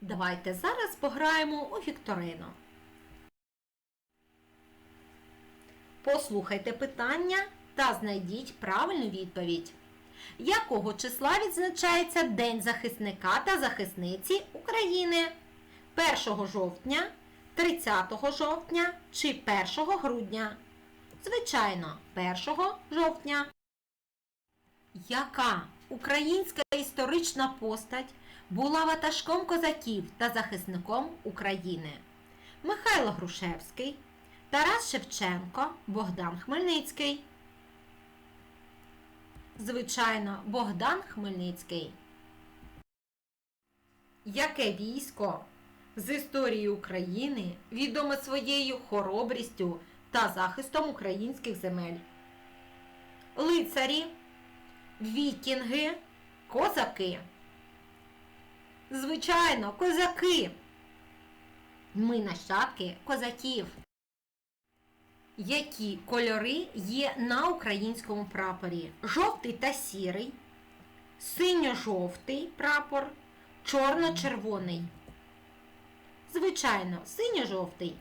Давайте зараз пограємо у вікторину. Послухайте питання та знайдіть правильну відповідь. Якого числа відзначається День захисника та захисниці України? 1 жовтня, 30 жовтня чи 1 грудня? Звичайно, 1 жовтня. Яка українська історична постать була ватажком козаків та захисником України? Михайло Грушевський, Тарас Шевченко, Богдан Хмельницький. Звичайно, Богдан Хмельницький. Яке військо з історії України відоме своєю хоробрістю та захистом українських земель? Лицарі, вікінги, козаки. Звичайно, козаки. Ми нащадки козаків. Які кольори є на українському прапорі? Жовтий та сірий, синьо-жовтий прапор, чорно-червоний. Звичайно, синьо-жовтий.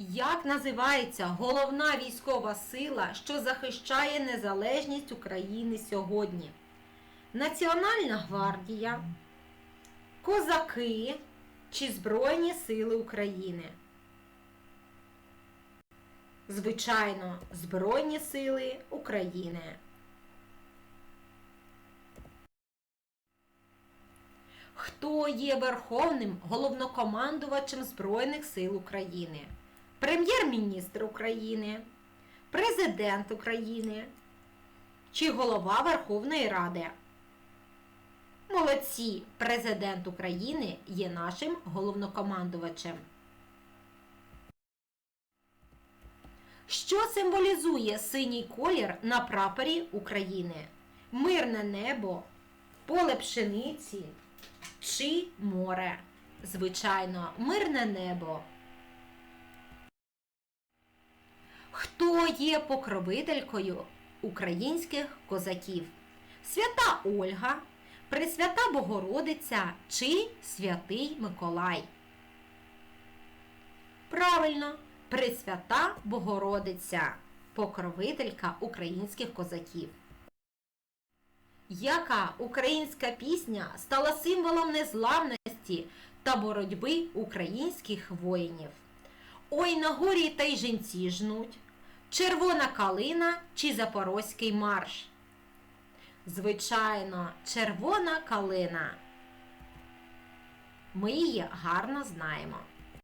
Як називається головна військова сила, що захищає незалежність України сьогодні? Національна гвардія, козаки чи Збройні Сили України? Звичайно, Збройні Сили України. Хто є Верховним головнокомандувачем Збройних сил України? Прем'єр-міністр України, Президент України чи голова Верховної Ради? Молодці! Президент України є нашим головнокомандувачем. Що символізує синій колір на прапорі України? Мирне небо, поле пшениці чи море? Звичайно, мирне небо. Хто є покровителькою українських козаків? Свята Ольга, Пресвята Богородиця чи Святий Миколай? Правильно, Пресвята Богородиця, покровителька українських козаків. Яка українська пісня стала символом незламності та боротьби українських воїнів? Ой на горі та й жінці жнуть, червона калина чи запорозький марш? Звичайно, червона калина. Ми її гарно знаємо.